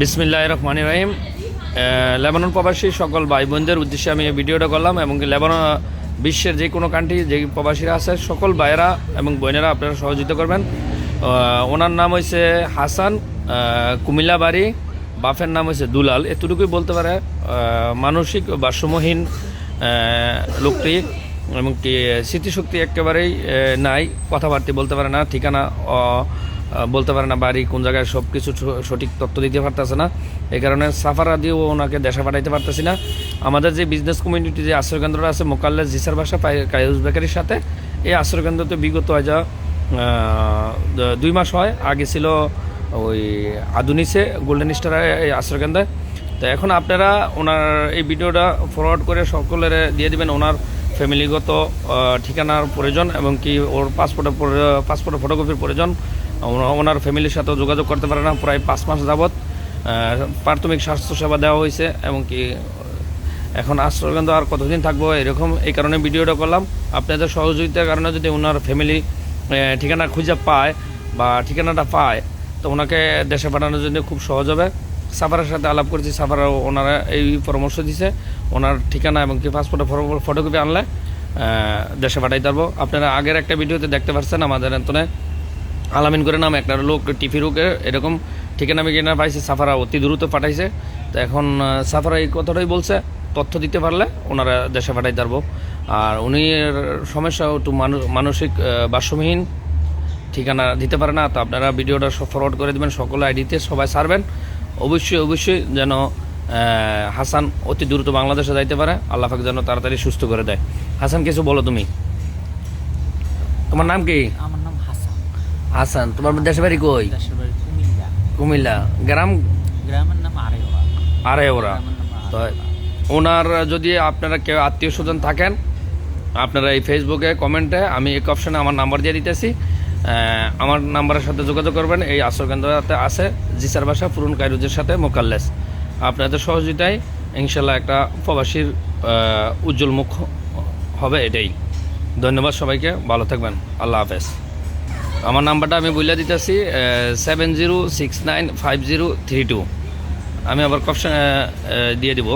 বিসমিল্লাহ রহমান রহিম। লেবানন প্রবাসী সকল ভাই বোনদের উদ্দেশ্যে আমি এই ভিডিওটা করলাম এবং লেবানন বিশ্বের যে কোনো কান্ট্রি যে প্রবাসীরা আছে, সকল ভাইয়েরা এবং বোনেরা আপনারা সহযোগিতা করবেন। ওনার নাম হয়েছে হাসান কুমিল্লা বাড়ি বাফের নাম হয়েছে দুলাল। এতটুকুই বলতে পারে মানসিক ভারসাম্যহীন লোকটি এবং কি, স্মৃতিশক্তি একেবারেই নাই, কথাবার্তা বলতে পারে না, ঠিকানা বলতে পারে না বাড়ি, কোন জায়গায় সব কিছু সঠিক তথ্য দিতে পারতেছে না। এই কারণে সাফারা দিয়েও ওনাকে দেশে পাঠাইতে পারতেছি না। আমাদের যে বিজনেস কমিউনিটি যে আশ্রয়কেন্দ্রটা আছে মোকাল্লা জিসার বাসা কায়ুস বেকারির সাথে, এই আশ্রয়কেন্দ্রতে বিগত হয় যা দুই মাস হয়। আগে ছিল ওই আধুনিসে গোল্ডেন স্টার এই আশ্রয়কেন্দ্রে তো এখন আপনারা ওনার এই ভিডিওটা ফরওয়ার্ড করে সকলের দিয়ে দিবেন ওনার ফ্যামিলিগত ঠিকানার প্রয়োজন এবং কি ওর পাসপোর্টের পাসপোর্টের ফটোকপির প্রয়োজন। ওনার ফ্যামিলির সাথে যোগাযোগ করতে পারে না, প্রায় পাঁচ মাস যাবৎ। প্রাথমিক স্বাস্থ্যসেবা দেওয়া হয়েছে, এবং কি, এখন আশ্রয়কেন্দ্র আর কতদিন থাকব এরকম, এই কারণে ভিডিওটা করলাম। আপনাদের সহযোগিতার কারণে যদি ওনার ফ্যামিলি ঠিকানা খুঁজে পায় বা ঠিকানাটা পায়, তো ওনাকে দেশে পাঠানোর জন্য খুব সহজ হবে। সাফারের সাথে আলাপ করেছি সাফার ওনারা এই পরামর্শ দিছে। ওনার ঠিকানা এবং কি পাসপোর্টের ফটোকপি আনলে দেশে পাঠাইতে পারব। আপনারা আগের একটা ভিডিওতে দেখতে পাচ্ছেন আমাদের এতনে আলামিন করে নাম, একটা লোক টিফি রোগে এরকম ঠিকানা মিকানা পাইছে, সাফারা অতি দ্রুত পাঠাইছে। তো এখন সাফারা এই কথাটাই বলছে, তথ্য দিতে পারলে ওনারা দেশে পাঠাইতে পারব আর উনি সমস্যা একটু মানু- মানসিক ভারসাম্যহীন ঠিকানা দিতে পারে না। তো আপনারা ভিডিওটা ফরওয়ার্ড করে দেবেন, সকল আইডিতে সবাই সারবেন অবশ্যই অবশ্যই যেন হাসান অতি দ্রুত বাংলাদেশে যাইতে পারে। আল্লাহ পাক যেন তাড়াতাড়ি সুস্থ করে দেয়। হাসান, কিছু বলো তুমি। তোমার নাম কি? আমার হাসান তোমার দেশের বাড়ি কই? কুমিল্লা। কুমিল্লা। গ্রাম? গ্রামের নাম আরে ওরা তো ওনার যদি আপনারা কেউ আত্মীয় স্বজন থাকেন আপনারা এই ফেসবুকে কমেন্টে আমি এক অপশনে আমার নাম্বার দিয়ে দিতেছি। আমার নাম্বারের সাথে যোগাযোগ করবেন। এই আশ্রয়কেন্দ্রতে আছে জিসার বাসা পুরন কাইরুজের সাথে মোকাল্লেস। আপনাদের সহযোগিতায় ইনশাল্লাহ একটা প্রবাসীর উজ্জ্বল মুখ হবে এটাই। ধন্যবাদ সবাইকে। ভালো থাকবেন। আল্লাহ হাফেজ। আমার নাম্বারটা আমি বলে দিতেছি seven zero six nine five zero three two আমি আবার কপশন দিয়ে দিব।